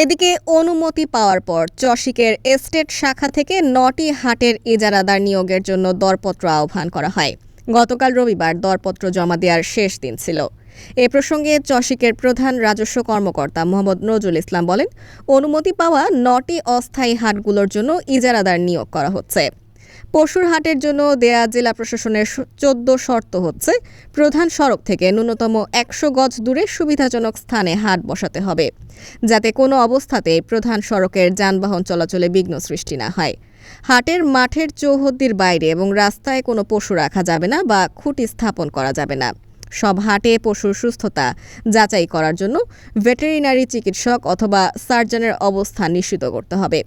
এদিকে অনুমতি পাওয়ার পর চসিকের এস্টেট শাখা থেকে নটি হাটের ইজারাদার নিয়োগের জন্য দরপত্র আহ্বান করা হয়। গতকাল রবিবার দরপত্র জমা দেওয়ার শেষ দিন ছিল। এ প্রসঙ্গে চসিকের প্রধান রাজস্ব কর্মকর্তা মোহাম্মদ নজরুল ইসলাম বলেন, অনুমতি পাওয়া নটি অস্থায়ী হাটগুলোর জন্য ইজারাদার নিয়োগ করা হচ্ছে। পশুর হাটের জন্য দেয়া জেলা প্রশাসনের চোদ্দ শর্ত হচ্ছে, প্রধান সড়ক থেকে ন্যূনতম একশো গজ দূরে সুবিধাজনক স্থানে হাট বসাতে হবে, যাতে কোনো অবস্থাতে প্রধান সড়কের যানবাহন চলাচলে বিঘ্ন সৃষ্টি না হয়। হাটের মাঠের চৌহদ্দির বাইরে এবং রাস্তায় কোনো পশু রাখা যাবে না বা খুঁটি স্থাপন করা যাবে না। সব হাটে পশুর সুস্থতা যাচাই করার জন্য ভেটেরিনারি চিকিৎসক অথবা সার্জনের অবস্থান নিশ্চিত করতে হবে।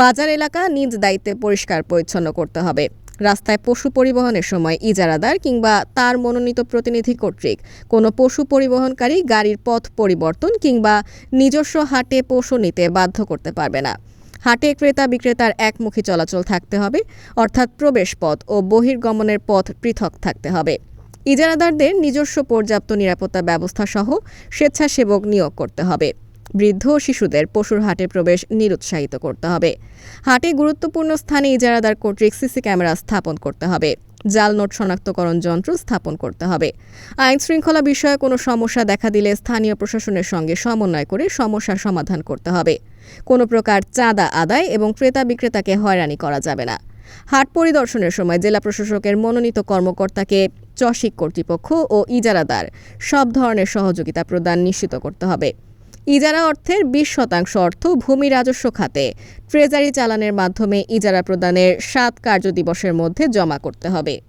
বাজার এলাকা নিজ দায়িত্বে পরিষ্কার পরিচ্ছন্ন করতে হবে। রাস্তায় পশু পরিবহনের সময় ইজারাদার কিংবা তার মনোনীত প্রতিনিধি কর্তৃক কোনো পশু পরিবহনকারী গাড়ির পথ পরিবর্তন কিংবা নিজস্ব হাটে পশু নিতে বাধ্য করতে পারবে না। হাটে ক্রেতা বিক্রেতার একমুখী চলাচল থাকতে হবে, অর্থাৎ প্রবেশ পথ ও বহির্গমনের পথ পৃথক থাকতে হবে। ইজারাদারদের নিজস্ব পর্যাপ্ত নিরাপত্তা ব্যবস্থা সহ স্বেচ্ছাসেবক নিয়োগ করতে হবে। বৃদ্ধ ও শিশুদের পশুর হাটে প্রবেশ নিরুৎসাহিত করতে হবে। হাটে গুরুত্বপূর্ণ স্থানে ইজারাদার কর্তৃক সিসি ক্যামেরা স্থাপন করতে হবে। জাল নোট শনাক্তকরণ যন্ত্র স্থাপন করতে হবে। আইন শৃঙ্খলা বিষয়ে কোনো সমস্যা দেখা দিলে স্থানীয় প্রশাসনের সঙ্গে সমন্বয় করে সমস্যার সমাধান করতে হবে। কোনো প্রকার চাঁদা আদায় এবং ক্রেতা বিক্রেতাকে হয়রানি করা যাবে না। হাট পরিদর্শনের সময় জেলা প্রশাসকের মনোনীত কর্মকর্তাকে চসিক কর্তৃপক্ষ ও ইজারাদার সব ধরনের সহযোগিতা প্রদান নিশ্চিত করতে হবে। ইজারা অর্থের বিশ শতাংশ অর্থ ভূমি রাজস্ব খাতে। ট্রেজারি চালানের মাধ্যমে ইজারা প্রদানের সাত কার্যদিবসের মধ্যে জমা করতে হবে।